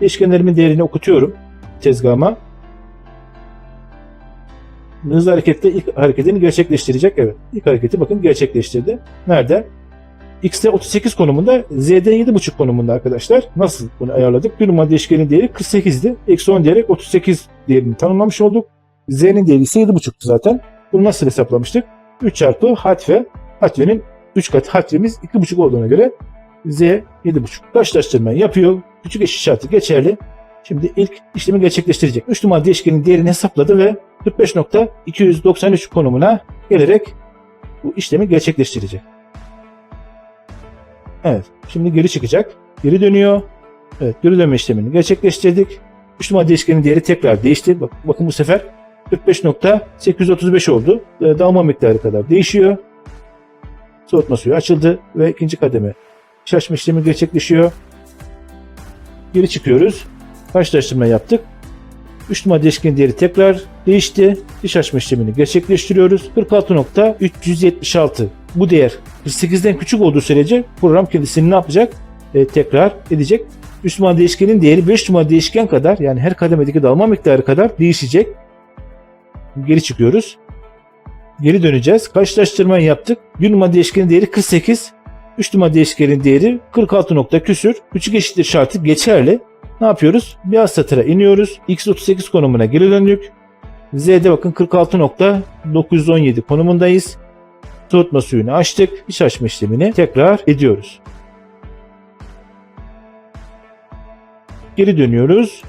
Değişkenlerimin değerini okutuyorum tezgahıma. Hızlı hareketle ilk hareketini gerçekleştirecek. Evet. İlk hareketi bakın gerçekleştirdi. Nerede? X'te 38 konumunda, Z'de 7.5 konumunda arkadaşlar. Nasıl bunu ayarladık? Bir numara değişkenin değeri 48'di. Eksi 10 diyerek 38 değerini tanımlamış olduk. Z'nin değeri ise 7.5'tu zaten. Bunu nasıl hesaplamıştık? 3 çarpı hatve. Hatvenin 3 katı hatvemiz 2.5 olduğuna göre Z 7.5. Karşılaştırmayı yapıyor. Küçük eşit şartı geçerli. Şimdi ilk işlemi gerçekleştirecek. 3 numaralı değişkenin değerini hesapladı ve 45.293 konumuna gelerek bu işlemi gerçekleştirecek. Evet. Şimdi geri çıkacak. Geri dönüyor. Evet. Geri dönme işlemini gerçekleştirdik. 3 numaralı değişkenin değeri tekrar değişti. Bak, bakın bu sefer 45.835 oldu. Ee, Dağılma miktarı kadar değişiyor. Soğutma suyu açıldı ve ikinci kademe şaşma işlemi gerçekleşiyor. Geri çıkıyoruz. Karşılaştırma yaptık. 3 numara değişken değeri tekrar değişti. Dış açma işlemini gerçekleştiriyoruz. 46.376 bu değer 48'den küçük olduğu sürece program kendisini ne yapacak? E, tekrar edecek. 3 numara değişkenin değeri 5 numara değişken kadar yani her kademedeki dalma miktarı kadar değişecek. Geri çıkıyoruz. Geri döneceğiz. Karşılaştırmayı yaptık. 1 numara değişkenin değeri 48. 3 numara değişkenin değeri 46 nokta küsür. Küçük eşittir şartı geçerli. Ne yapıyoruz? Bir satıra iniyoruz. X38 konumuna geri döndük. Z'de bakın 46.917 konumundayız. Soğutma suyunu açtık. İç açma işlemini tekrar ediyoruz. Geri dönüyoruz.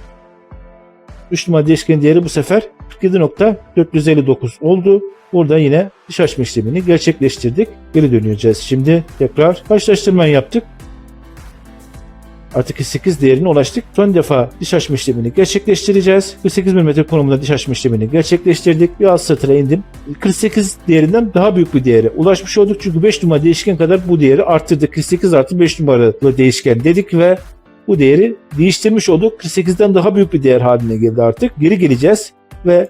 3 numara değişkenin değeri bu sefer 47.459 oldu. Burada yine dış açma işlemini gerçekleştirdik. Geri döneceğiz şimdi. Tekrar karşılaştırmayı yaptık. Artık 8 değerine ulaştık. Son defa diş açma işlemini gerçekleştireceğiz. 48 mm konumunda diş açma işlemini gerçekleştirdik. Bir alt satıra indim. 48 değerinden daha büyük bir değere ulaşmış olduk. Çünkü 5 numara değişken kadar bu değeri arttırdık. 48 artı 5 numaralı değişken dedik ve bu değeri değiştirmiş olduk. 48'den daha büyük bir değer haline geldi artık. Geri geleceğiz ve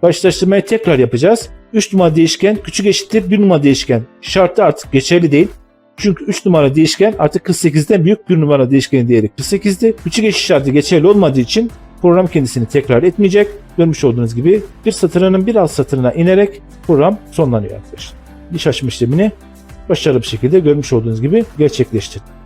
karşılaştırmayı tekrar yapacağız. 3 numara değişken küçük eşittir 1 numara değişken şartı artık geçerli değil. Çünkü 3 numara değişken artık 48'den büyük bir numara değişkenin değeri 48'di. Küçük eşit şartı geçerli olmadığı için program kendisini tekrar etmeyecek. Görmüş olduğunuz gibi bir satırının bir alt satırına inerek program sonlanıyor arkadaşlar. Diş açma işlemini başarılı bir şekilde görmüş olduğunuz gibi gerçekleştirdi.